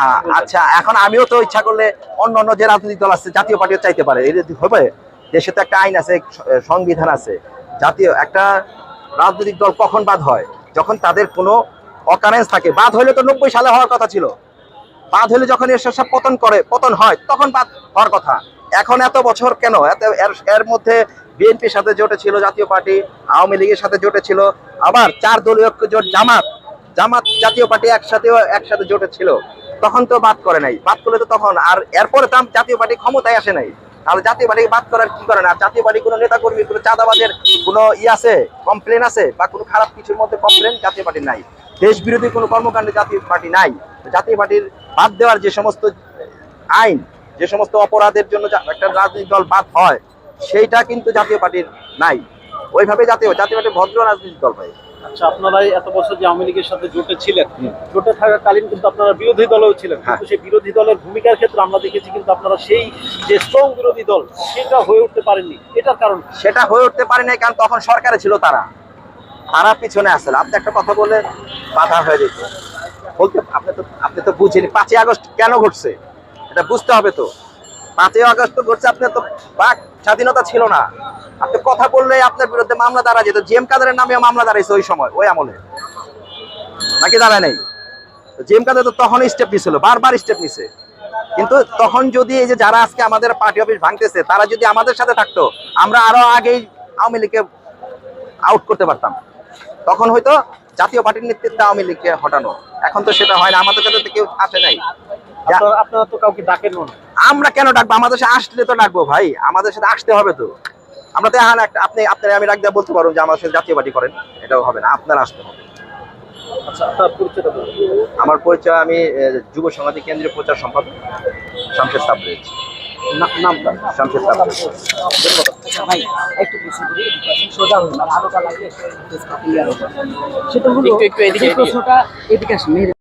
হ্যাঁ আচ্ছা সংবিধান আছে। জাতীয় একটা রাজনৈতিক দল কখন বাদ হয়? যখন তাদের অকারেন্স থাকে। বাদ হলে তো নব্বই সালে হওয়ার কথা ছিল। বাদ যখন পতন করে, পতন হয়, তখন বাদ হওয়ার কথা। এখন এত বছর কেন? এত এর মধ্যে বিএনপির সাথে জোটে ছিল জাতীয় পার্টি, আওয়ামী লীগের সাথে জোটে ছিল। আবার চার দলীয় জোট জামাত জামাত জাতীয় পার্টি একসাথেও একসাথে জোটে ছিল। তখন তো বাদ করে নাই। বাদ করলে তো তখন আর এরপরে তো জাতীয় পার্টি ক্ষমতায় আসে নাই। তাহলে জাতীয় পার্টি বাদ করার কি করে না আর জাতীয় পার্টি কোনো নেতা কর্মী কোনো চাঁদাবাজের কোনো ই আছে কমপ্লেন আছে? বা কোনো খারাপ কিছুর মধ্যে কমপ্লেন জাতীয় পার্টি নাই? দেশ বিরোধী কোনো কর্মকাণ্ডে জাতীয় পার্টি নাই। জাতীয় পার্টির বাদ দেওয়ার যে সমস্ত আইন, যে সমস্ত অপরাধের জন্য একটা রাজনৈতিক দল বাদ হয়, সেইটা কিন্তু জাতীয় পার্টির নাই। ওইভাবে জাতীয় জাতীয় পার্টি ভদ্র রাজনৈতিক দল ভাই আচ্ছা আপনারা এত বছর যে আওয়ামী লীগের সাথে জোটে ছিলেন জোটে থাকাকালীন কিন্তু আপনারা বিরোধী দলেও ছিলেন। হ্যাঁ। কিন্তু সেই বিরোধী দলের ভূমিকার ক্ষেত্রে আমরা দেখেছি কিন্তু আপনারা সেই যে স্ট্রং বিরোধী দল সেটা হয়ে উঠতে পারেননি এটার কারণ সেটা হয়ে উঠতে পারে নাই কারণ তখন সরকারে ছিল তারা। তারা পিছনে আসলে আপনি একটা কথা বলে বাধা হয়ে যেত। বলতে আপনি তো আপনি তো বুঝেনি পাঁচই আগস্ট কেন ঘটছে? এটা বুঝতে হবে তো। পাঁচই আগস্ট ঘটছে, আপনার তো বাক স্বাধীনতা ছিল না। আপনি কথা বললে আপনার বিরুদ্ধে মামলা দাঁড়া যেত। জিএম কাদারের নামে মামলা দাঁড়াইছে ওই সময়, ওই আমলে। নাকি দাঁড়ায় নেই? জিএম কাদের তো তখন স্টেপ নিছিল, বারবার স্টেপ নিছে। কিন্তু তখন যদি এই যে যারা আজকে আমাদের পার্টি অফিস ভাঙতেছে, তারা যদি আমাদের সাথে থাকতো, আমরা আরও আগেই আওয়ামী লীগকে আউট করতে পারতাম। তখন হয়তো জাতীয় পার্টির নেতৃত্বে আওয়ামী লীগকে হটানো। এখন তো সেটা হয় না আমাদের কাছে তো কেউ আসে নাই। আপনারা তো কাউকে ডাকেন আমরা কেন ডাকবো? আমাদের সাথে আসলে তো ডাকবো ভাই। আমাদের সাথে আসতে হবে তো। আমরা তো এখন একটা আপনি আপনার আমি ডাক বলতে পারব যে আমার সাথে জাতীয় পার্টি করেন। এটাও হবে না আপনার আসতে হবে। আচ্ছা। আমার পরিচয় আমি যুব সমাজী কেন্দ্রীয় প্রচার সম্পাদক শামশেদ সাবরেজ নামটা শামশেদ সাবরেজ ভাই একটু প্রশ্ন করি সোজা হন আলোটা লাগলে সেটা হলো একটু- একটু এদিকে, প্রশ্নটা এদিকে আসেন